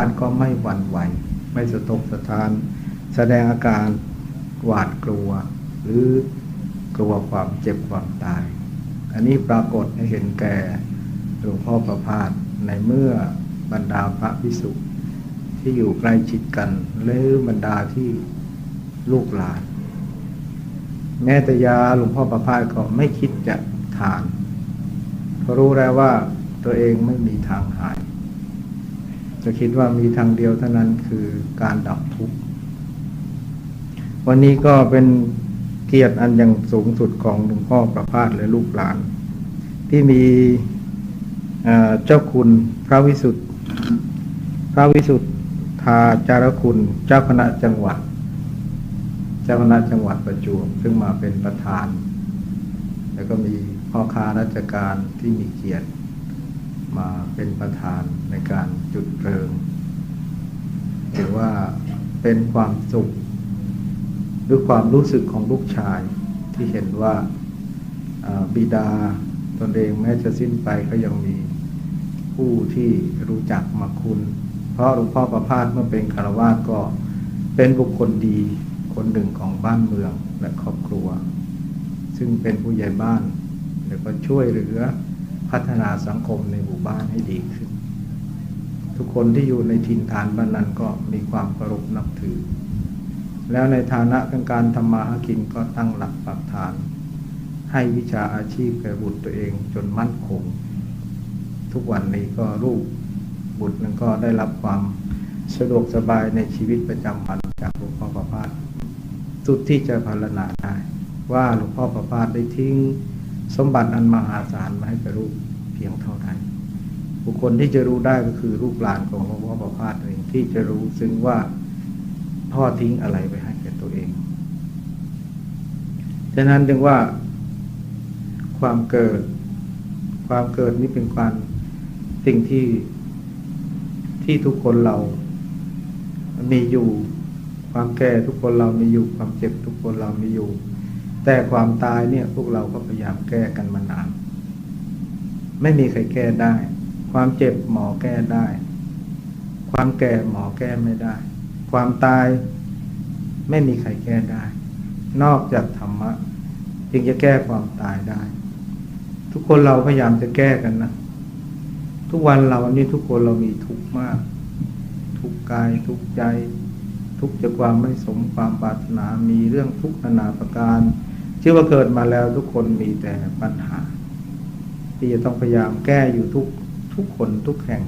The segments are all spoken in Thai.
านก็ไม่หวั่นไหว ไม่สะทกสะทาน แสดงอาการหวาดกลัว หรือกลัวความเจ็บความตาย อันนี้ปรากฏให้เห็นแก่หลวงพ่อประพาสในเมื่อบรรดาพระพิสุที่อยู่ใกล้ชิดกัน หรือบรรดาที่ลูกหลาน แม้แต่ยาหลวงพ่อประพาสก็ไม่คิดจะทานเพราะรู้แล้วว่าตัวเองไม่มีทางหาย จะคิดว่ามีทางเดียวเท่านั้นคือการดับทุกข์ วันนี้ก็เป็นเกียรติอันยังสูงสุดของหลวงพ่อประพาสและลูกหลาน ที่มีเจ้าคุณพระวิสุทธิ์พระวิสุทธาจารคุณ เจ้าคณะจังหวัด เจ้าคณะจังหวัดประจวบซึ่งมาเป็นประธาน แล้วก็มีพ่อค้าราชการที่มีเกียรติ มาเป็นประธานในการจุดเพลิงถือว่าเป็นความสุข หรือความรู้สึกของลูกชายที่เห็นว่าบิดาตนเองแม้จะสิ้นไปก็ยังมีผู้ที่รู้จักมาคุณ เพราะหลวงพ่อประพาสเมื่อเป็นคารวาสก็เป็นบุคคลดีคนหนึ่งของบ้านเมืองและครอบครัว ซึ่งเป็นผู้ใหญ่บ้านแล้วก็ช่วยเหลือ พัฒนาสังคมในหมู่บ้านให้ดีขึ้น ทุกคนที่อยู่ในถิ่นฐานบ้านนั้นก็มีความเคารพนับถือ แล้วในฐานะเป็นการทำมาหากินก็ตั้งหลักปักฐาน ให้วิชาอาชีพแก่บุตรตัวเองจนมั่นคง ทุกวันนี้ก็ลูกบุตรนั้นก็ได้รับความสะดวกสบายในชีวิตประจำวันจากหลวงพ่อประพาสสุดที่จะพารณาได้ว่าหลวงพ่อประพาสได้ทิ้ง สมบัติอันมหาศาลมาให้กับลูกเพียงเท่าใดบุคคลที่จะรู้ได้ก็คือลูกหลานของหลวงพ่อประพาสเองที่จะรู้ซึ่งว่าพ่อทิ้งอะไรไปให้แก่ตัวเองฉะนั้นจึงว่า ความเกิด ความเกิดนี้เป็นความสิ่งที่ที่ทุกคนเรามีอยู่ ความแก่ทุกคนเรามีอยู่ ความเจ็บทุกคนเรามีอยู่ แต่ความตายเนี่ยพวกเราก็พยายามแก้กันมานาน ไม่มีใครแก้ได้ ความเจ็บหมอแก้ได้ ความแก่หมอแก้ไม่ได้ ความตายไม่มีใครแก้ได้ นอกจากธรรมะจึงจะแก้ความตายได้ ทุกคนเราพยายามจะแก้กันนะทุกวันเรานี่ทุกคนเรามีทุกข์มาก ทุกกายทุกใจ ทุกจากความไม่สมความปรารถนามีเรื่องทุกนานาประการ ชื่อว่าเกิดมาแล้วทุกคนมีแต่ปัญหา ที่จะต้องพยายามแก้อยู่ทุกทุกคนทุกแห่ง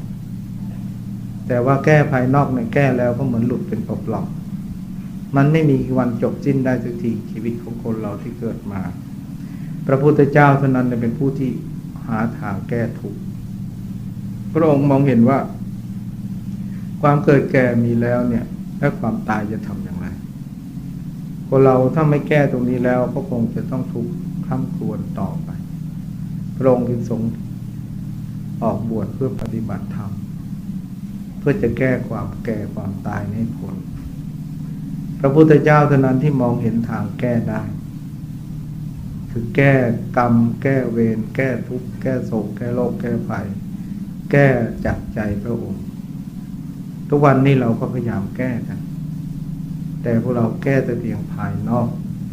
แต่ว่าแก้ภายนอกเนี่ยแก้แล้วก็เหมือนหลุดเป็นปลอกๆมันไม่มีวันจบสิ้นได้สักทีชีวิตของคนเราที่เกิดมา พระพุทธเจ้าเท่านั้นเป็นผู้ที่หาทางแก้ทุกพระองค์มองเห็นว่า ความเกิดแก่มีแล้วเนี่ยและความตายจะทำอย่าง คนเราถ้าไม่แก้ตรงนี้แล้วก็คงจะต้องทุกข์ข้ามควรต่อไป พระองค์จึงทรงออกบวชเพื่อปฏิบัติธรรม เพื่อจะแก้ความแก่ความตายให้ผลพระพุทธเจ้าเท่านั้นที่มองเห็นทางแก้ได้ คือแก้กรรม แก้เวรแก้ทุกข์แก้โศก แก้โรคแก้ภัย แก้จากใจพระองค์ ทุกวันนี้เราก็พยายามแก้กัน แต่พวกเราแก้แต่เพียงภายนอก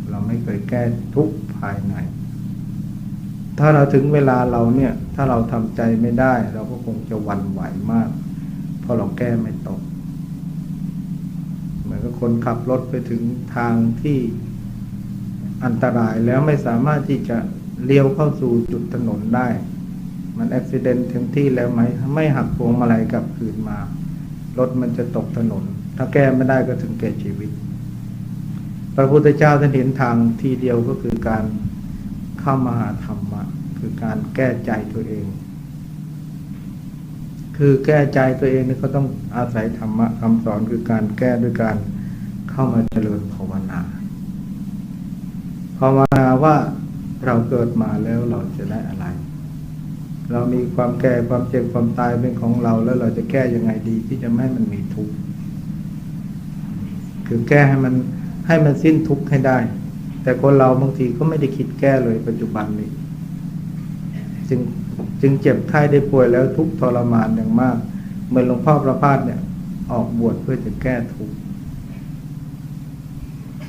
เราไม่เคยแก้ทุกภายใน ถ้าเราถึงเวลาเราเนี่ย ถ้าเราทำใจไม่ได้ เราก็คงจะวันไหวมาก เพราะเราแก้ไม่ตก เหมือนกับคนขับรถไปถึงทางที่อันตรายแล้วไม่สามารถที่จะเลี้ยวเข้าสู่จุดถนนได้ มันอุบิเหตุถึงที่แล้วไหมไม่หักพวงมาลัยกลับคืนมา รถมันจะตกถนน ถ้าแก้ไม่ได้ก็ถึงแก่ชีวิต พระพุทธเจ้าท่านเห็นทางทีเดียวก็คือการเข้ามาหาธรรมะ คือการแก้ใจตัวเอง คือแก้ใจตัวเองนี่ก็ต้องอาศัยธรรมะคำสอนคือการแก้ด้วยการเข้ามาเจริญภาวนาภาวนาว่าเราเกิดมาแล้วเราจะได้อะไร เรามีความแก่ความเจ็บความตายเป็นของเราแล้วเราจะแก้ยังไงดีที่จะไม่ให้มันมีทุกข์คือแก้ให้มัน ให้มันสิ้นทุกข์ให้ได้ แต่คนเราบางทีก็ไม่ได้คิดแก้เลยปัจจุบันนี้จึงจึงเจ็บไข้ได้ป่วยแล้วทุกทรมานอย่างมาก เหมือนหลวงพ่อประพาสเนี่ย ออกบวชเพื่อจะแก้ทุกข์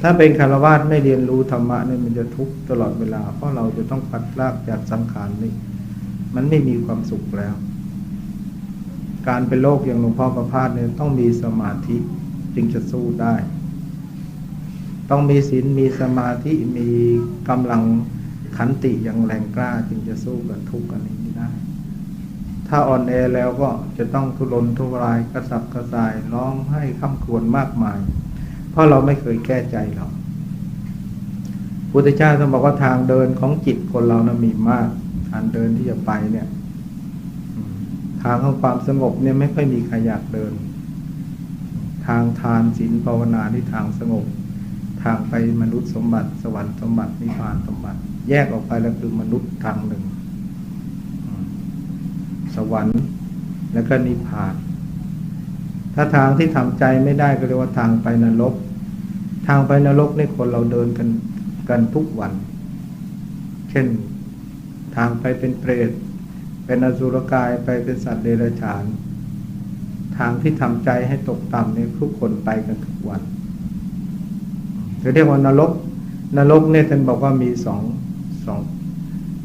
ถ้าเป็นคารวาสไม่เรียนรู้ธรรมะเนี่ยมันจะทุกข์ตลอดเวลา เพราะเราจะต้องปัดลากจากสังขารนี้ มันไม่มีความสุขแล้ว การเป็นโรคอย่างหลวงพ่อประพาสเนี่ยต้องมีสมาธิจึงจะสู้ได้ ต้องมีศีลมีสมาธิมีกำลังขันติอย่างแรงกล้าจึงจะสู้กับทุกข์อันนี้ได้ ถ้าอ่อนแอแล้วก็จะต้องทุรนทุรายกระสับกระส่ายร้องให้ข้าควญมากมาย เพราะเราไม่เคยแก้ใจเราพุทธเจ้าท่านบอกว่าทางเดินของจิตคนเรานะมีมากทางเดินที่จะไปเนี่ยทางของความสงบเนี่ยไม่ค่อยมีใครอยากเดิน ทางทานศีลภาวนาที่ทางสงบ ทางไปมนุษย์สมบัติสวรรค์สมบัตินิพพานสมบัติ แยกออกไปแล้วคือมนุษย์ทางหนึ่ง สวรรค์แล้วก็นิพพาน ถ้าทางที่ทำใจไม่ได้ก็เรียกว่าทางไปนรก ทางไปนรกนี่คนเราเดินกันกันทุกวัน เช่นทางไปเป็นเปรต เป็นอสุรกายไปเป็นสัตว์เดรัจฉาน ทางที่ทำใจให้ตกต่ำเนี่ยทุกคนไปกันทุกวัน เรียกว่านรก นรกเนี่ยท่านบอกว่ามีสองสอง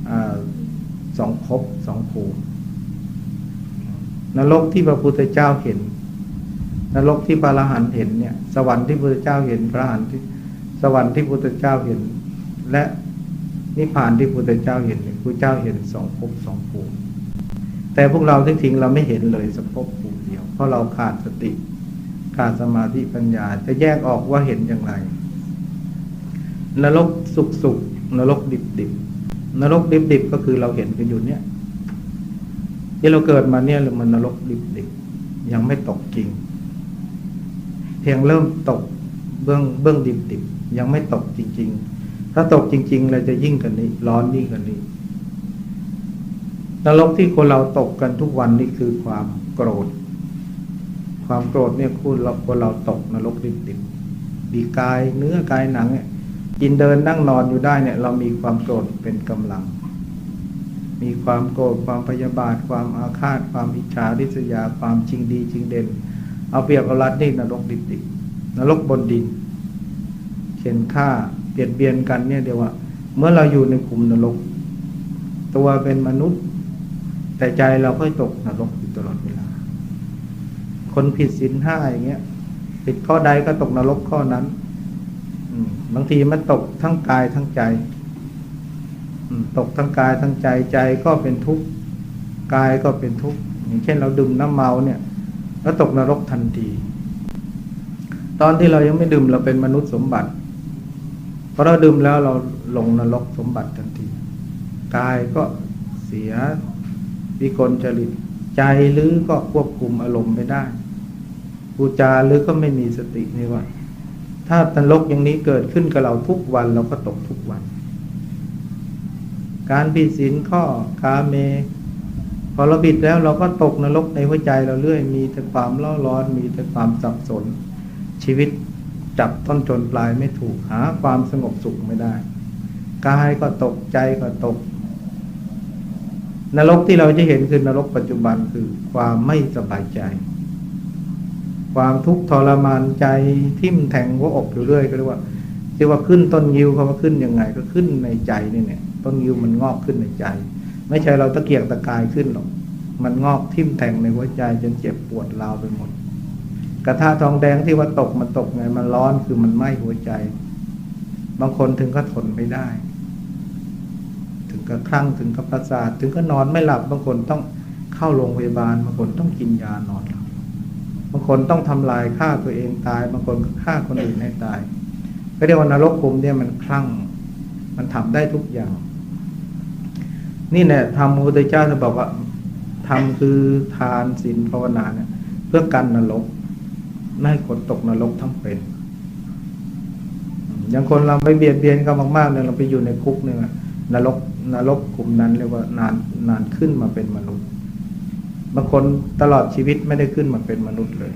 อสองภพสองภูมินรกที่พระพุทธเจ้าเห็น นรกที่พระอรหันต์เห็นเนี่ย สวรรค์ที่พระพุทธเจ้าเห็นพระอรหันต์ที่สวรรค์ที่พระพุทธเจ้าเห็น และนิพพานที่พระพุทธเจ้าเห็นเนี่ยพระเจ้าเห็นสองภพสองภูมิแต่พวกเราที่ทิ้งเราไม่เห็นเลยสักภพภูมิเดียว เพราะเราขาดสติ ขาดสมาธิปัญญาจะแยกออกว่าเห็นอย่างไร นรกสุกสุกนรกดิบดิบนรกดิบดิบก็คือเราเห็นกันอยู่เนี่ย ที่เราเกิดมาเนี่ยมันนรกดิบดิบยังไม่ตกจริง เพียงเริ่มตกเบื้องเบื้องดิบดิบยังไม่ตกจริง ๆ ถ้าตกจริง ๆ เราจะยิ่งกันนี้ ร้อนยิ่งกันนี้นรกที่คนเราตกกันทุกวันนี่คือความโกรธ ความโกรธเนี่ยคุณเราคนเราตกนรกดิบดิบดีกายเนื้อกายหนังเนี่ย กินเดินนั่งนอนอยู่ได้เนี่ย เรามีความโกรธเป็นกำลัง มีความโกรธความพยาบาท ความอาฆาต ความอิจฉาริษยา ความชิงดีชิงเด่น เอาเปรียบเอารัดนี่นรกดิบดิบนรกบนดินเช่นฆ่าเปลี่ยนเบียนกันเนี่ยเดียวว่า เมื่อเราอยู่ในกลุ่มนรก ตัวเป็นมนุษย์ แต่ใจเราก็ตกนรกอยู่ตลอดเวลา คนผิดศีลห้าอย่างเงี้ยผิดข้อใดก็ตกนรกข้อนั้น บางทีมันตกทั้งกายทั้งใจตกทั้งกายทั้งใจใจก็เป็นทุกข์กายก็เป็นทุกข์อย่างเช่นเราดื่มน้ำเมาเนี่ย แล้วตกนรกทันที ตอนที่เรายังไม่ดื่มเราเป็นมนุษย์สมบัติพอเราดื่มแล้วเราลงนรกสมบัติทันที กายก็เสียวิกลจริตใจหรือก็ควบคุมอารมณ์ไม่ได้ ปูจาหรือก็ไม่มีสตินี่ว่า ถ้านรกอย่างนี้เกิดขึ้นกับเราทุกวันเราก็ตกทุกวัน การผิดศีลข้อกาเม พอเราบิดแล้วเราก็ตกนรกในหัวใจเราเรื่อย มีแต่ความเล่าร้อน มีแต่ความสับสน ชีวิตจับต้นจนปลายไม่ถูกหาความสงบสุขไม่ได้กายก็ตกใจก็ตก นรกที่เราจะเห็นคือนรกปัจจุบันคือความไม่สบายใจ ความทุกข์ทรมานใจทิ่มแทงหัวอกอยู่เรื่อยก็เรียกว่าที่ว่าขึ้นต้นยิวเขาว่าขึ้นยังไงก็ขึ้นในใจนี่เนี่ย ต้นยิวมันงอกขึ้นในใจ ไม่ใช่เราตะเกียกตะกายขึ้นหรอก มันงอกทิ่มแทงในหัวใจจนเจ็บปวดราวไปหมด กระทะทองแดงที่ว่าตกมันตกไงมันร้อนคือมันไหม้หัวใจ บางคนถึงก็ทนไม่ได้ ถึงกับคลั่งถึงกับประสาทถึงก็นอนไม่หลับบางคนต้องเข้าโรงพยาบาลบางคนต้องกินยานอน บางคนต้องทำลายฆ่าตัวเองตาย บางคนฆ่าคนอื่นให้ตายก็เรียกว่านรกภูมิเนี่ยมันคลั่ง มันทำได้ทุกอย่าง นี่เนี่ยทำพระพุทธเจ้าจะบอกว่าทำคือทานศีลภาวนาเนี่ย เพื่อกันนรกไม่ให้คนตกนรกทั้งเป็นอย่างคนเราไปเบียดเบียนเขามากๆเนี่ยเราไปอยู่ในคุกเนี่ยนรกนรกกลุ่มนั้นเรียกว่านานนานขึ้นมาเป็นมนุษย์ บางคนตลอดชีวิตไม่ได้ขึ้นมาเป็นมนุษย์เลย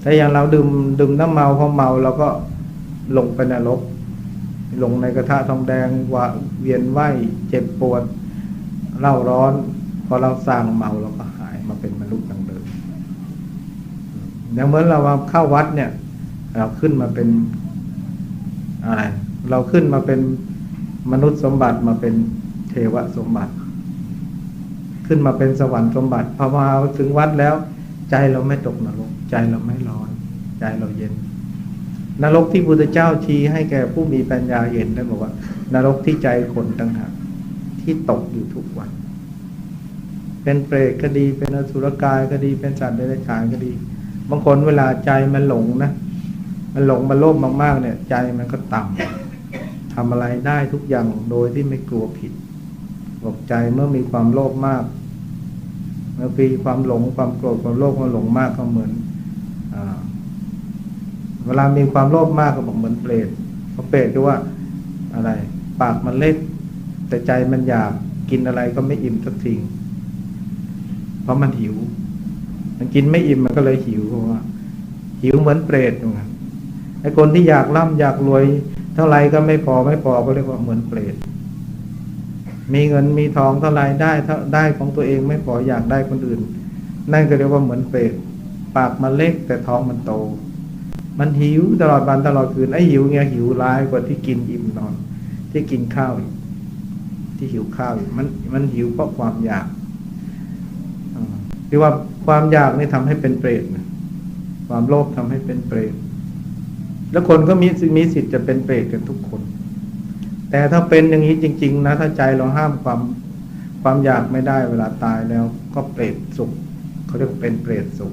แต่อย่างเราดื่มดื่มน้ำเมาพอเมาเราก็ลงไปนรก ลงในกระทะทองแดงวาเวียนไหวเจ็บปวดเล่าร้อน พอเราสร้างเมาเราก็หายมาเป็นมนุษย์ดังเดิมอย่างเหมือนเราเข้าวัดเนี่ย เราขึ้นมาเป็นอะไรเราขึ้นมาเป็นมนุษย์สมบัติมาเป็นเทวสมบัติ ขึ้นมาเป็นสวรรค์สมบัติพอมาถึงวัดแล้ว ใจเราไม่ตกนรก ใจเราไม่ร้อน ใจเราเย็น นรกที่พุทธเจ้าชี้ให้แก่ผู้มีปัญญาเห็นได้บอกว่า นรกที่ใจคนต่างหากที่ตกอยู่ทุกวัน เป็นเปรตก็ดี เป็นอสุรกายก็ดี เป็นสัตว์เดรัจฉานก็ดี บางคนเวลาใจมันหลงนะ มันหลงมันโลภมากๆเนี่ย ใจมันก็ต่ำทำอะไรได้ทุกอย่างโดยที่ไม่กลัวผิด บอกใจเมื่อมีความโลภมาก เมื่อปีความหลงความโกรธความโลภความหลงมากก็เหมือนอเวลามีความโลภมากก็บอกเหมือนเปรตเพราะเปรตก็ว่าอะไร ปากมันเล็ก แต่ใจมันอยากกินอะไรก็ไม่อิ่มสักทีเพราะมันหิว มันกินไม่อิ่มมันก็เลยหิวเพราะว่า หิวเหมือนเปรตตรงนั้นไอ้คนที่อยากร่ำอยากรวย เท่าไรก็ไม่พอไม่พอก็เรียกว่าเหมือนเปรต มีเงินมีทองเท่าไรได้เท่าได้ของตัวเองไม่พออยากได้คนอื่น นั่นก็เรียกว่าเหมือนเปรตปากมันเล็กแต่ท้องมันโต มันหิวตลอดวันตลอดคืนไอ้หิวเงี้ยหิวร้ายกว่าที่กินอิ่มนอน ที่กินข้าวที่หิวข้าวมันมันหิวเพราะความอยากคือว่าความอยากนี่ทำให้เป็นเปรตความโลภทำให้เป็นเปรตแล้วคนก็มีมีสิทธิ์จะเป็นเปรตกันทุกคน แต่ถ้าเป็นอย่างนี้จริง ๆ นะ ถ้าใจเราห้ามความความอยากไม่ได้เวลาตายแล้วก็เปรตสุขเขาเรียกเป็นเปรตสุข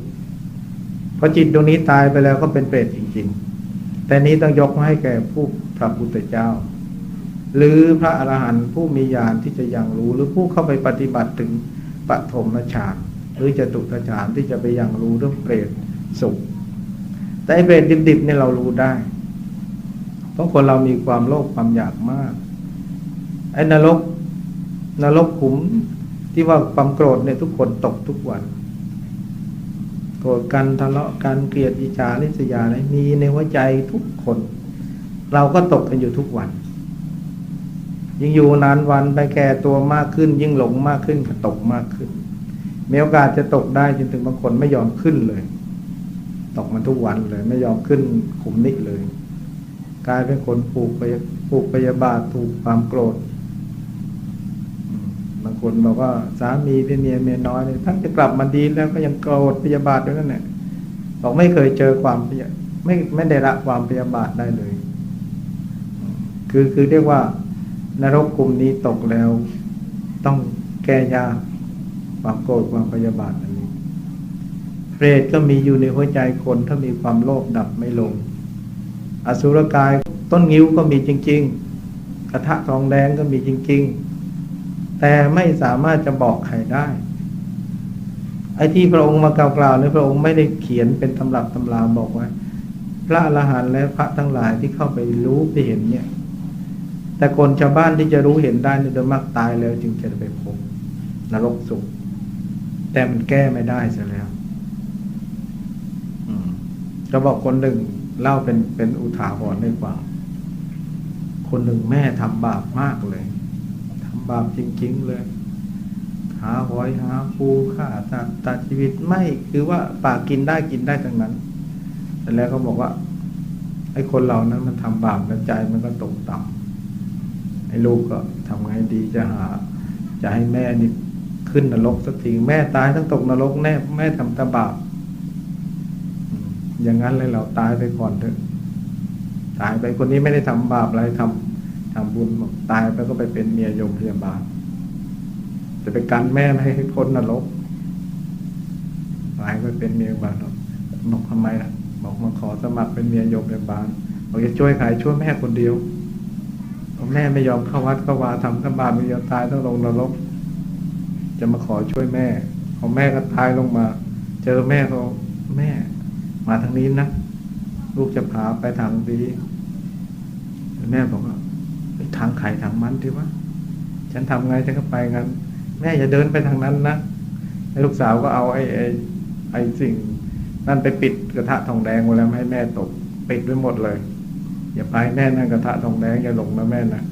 เพอจิตตรงนี้ตายไปแล้วก็เป็นเปรตจริง ๆ แต่นี้ต้องยกมาให้แก่ผู้พระพุทธเจ้า หรือพระอรหันต์ผู้มีญาณที่จะยังรู้ หรือผู้เข้าไปปฏิบัติถึงปฐมฌานหรือจะตุตฌานที่จะไปยังรู้เรื่องเปรตสุข แต่เปรตดิบๆเนี่ยเรารู้ได้ เพราะคนเรามีความโลภความอยากมาก ไอ้นรก นรกขุมที่ว่าความโกรธเนี่ยทุกคนตกทุกวัน โกรธกันทะเลาะกันเกลียดอิจฉาริษยาอะไรมีในหัวใจทุกคน เราก็ตกกันอยู่ทุกวัน ยิ่งอยู่นานวันไปแก่ตัวมากขึ้น ยิ่งหลงมากขึ้นก็ตกมากขึ้นมีโอกาสจะตกได้จนถึงบางคนไม่ยอมขึ้นเลย ตกมันทุกวันเลย ไม่ยอมขึ้นขุมนี้เลย กลายเป็นคนผูกไปผูกพยาบาทถูกความโกรธบางคนบอกว่าสามีเป็นเมียเมียน้อยเนี่ยทั้งจะกลับมาดีแล้วก็ยังโกรธพยาบาทด้วยนั่นแหละบอกไม่เคยเจอความไม่ไม่ได้ละความพยาบาทได้เลย คือคือเรียกว่านรกกลุ่มนี้ตกแล้ว ต้องแก้ยาความโกรธความพยาบาทอันนี้เปรตก็มีอยู่ในหัวใจคนถ้ามีความโลภดับไม่ลง อสุรกายต้นงิ้วก็มีจริง ๆ กระทะทองแดงก็มีจริง ๆ แต่ไม่สามารถจะบอกใครได้ ไอ้ที่พระองค์มากล่าวๆในพระองค์ไม่ได้เขียนเป็นตำรับตำราบอกไว้พระอรหันต์และพระทั้งหลายที่เข้าไปรู้ไปเห็นเนี่ย แต่คนชาวบ้านที่จะรู้เห็นได้โดยมากตายแล้วจึงจะไปพบนรกสุขแต่มันแก้ไม่ได้เสียแล้วจะบอกคนหนึ่ง เล่าเป็นเป็นอุทาหรณ์ได้ฟังคนหนึ่งแม่ทำบาปมากเลยทำบาปจริง ๆ เลย หาหอยหาปูฆ่าตัดตัดชีวิตไม่คือว่าปากกินได้กินได้ทั้งนั้นแต่แล้วเขาบอกว่าไอ้คนเรานั้นมันทำบาปแล้วใจมันก็ตกต่ำไอ้ลูกก็ทำไงดีจะหา จะให้แม่นี่ขึ้นนรกสักทีแม่ตายทั้งตกนรกแน่แม่ทำตบาป อย่างนั้นเลยเราตายไปก่อนเถอะ ตายไปคนนี้ไม่ได้ทำบาปอะไรทำทำบุญตายไปก็ไปเป็นเมียโยมพยาบาลจะไปกันแม่ไม่ให้พ้นนรกตายไปเป็นเมียบาลบอกทำไมล่ะ บอกมาขอสมัครเป็นเมียโยมพยาบาลบอกจะช่วยใครช่วยแม่คนเดียวแม่ไม่ยอมเข้าวัดเข้าวาทำทำบาปไม่ยอมตายต้องลงนรก จะมาขอช่วยแม่พอแม่ก็ตายลงมา เจอแม่เขาแม่ มาทางนี้นะ ลูกจะพาไปทางดีแม่บอกว่าไปทางไข่ทางมันที่วะฉันทำไงฉันก็ไปงั้น แม่อย่าเดินไปทางนั้นนะลูกสาวก็เอาไอ้ไอ้ไอ้สิ่ง นั่นไปปิดกระทะทองแดงไว้แล้วให้แม่ตกปิดไว้หมดเลย อย่าไปแม่นั่งกระทะทองแดงอย่าหลงนะแม่นะ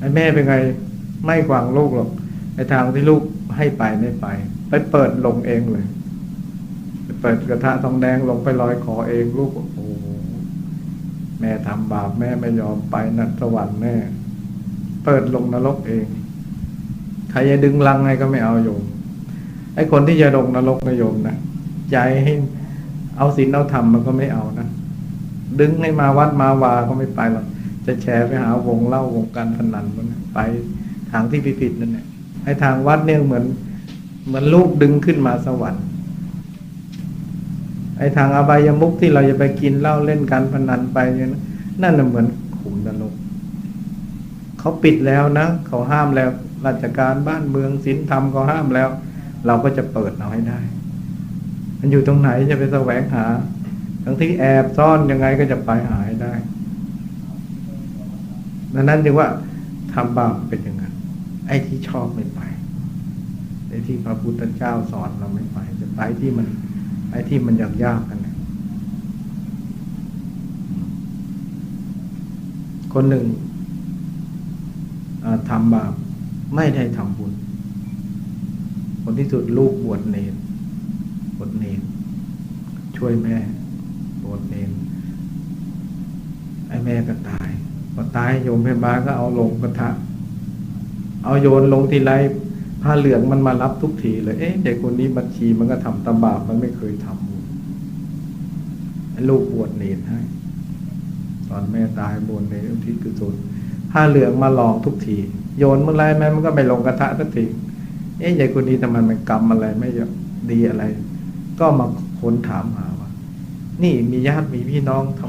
ไอ้แม่เป็นไงไม่ขวางลูกหรอกไอ้ทางที่ลูกให้ไปไม่ไป ไปเปิดลงเองเลย เปิดกระทะทองแดงลงไปลอยคอเองลูกโอ้โหแม่ทำบาปแม่ไม่ยอมไปนันสวรรค์แม่เปิดลงนรกเอง ใครจะดึงลังไงก็ไม่เอาโยมไอ้คนที่จะลงนรกนะโยมนะใจให้เอาศีลเอาธรรมมันก็ไม่เอานะดึงให้มาวัดมาวาก็ไม่ไปหรอกจะแชร์ไปหาวงเล่าวงการพนันมันไปทางที่ผิดๆนั่นแหละไอ้ทางวัดเนี่ยเหมือนเหมือนลูกดึงขึ้นมาสวรรค์ ไอ้ทางอบายมุกที่เราจะไปกินเหล้าเล่นการพนันไปเนี่ยนะนั่นน่ะเหมือนขุมนรกเขาปิดแล้วนะเขาห้ามแล้วราชการบ้านเมืองศีลธรรมเขาห้ามแล้ว เราก็จะเปิดเอาให้ได้ มันอยู่ตรงไหนจะไปแสวงหา ทั้งที่แอบซ่อนยังไงก็จะไปหาให้ได้ดังนั้นจึงว่าทำบาปเป็นอย่างนั้นไอ้ที่ชอบไม่ไปไอ้ที่พระพุทธเจ้าสอนเราไม่ไปจะไปที่มัน ไอ้ที่มันยากยากๆกันคนหนึ่งทำบาปไม่ได้ทำบุญคนที่สุดลูกบวชเนรบวชเนรช่วยแม่บวชเนรไอ้แม่ก็ตายพอตายโยมพยาบาลก็เอาลงกระทะ เอาโยนลงทีไร ผ้าเหลืองมันมารับทุกทีเลย เอ๊ะเด็กคนนี้บัญชีมันก็ทำตำบาปมันไม่เคยทำบุญลูกบวชเนรให้ ตอนแม่ตายบวชเนรอุทิศกุศลผ้าเหลืองมาลองทุกที โยนเมื่อไรแม่มันก็ไม่ลงกระทะสักที เอ๊ะยายคนนี้ทำไมมันกรรมอะไรไม่ดีอะไร ก็มาค้นถามหาว่า นี่มีญาติมีพี่น้องทำ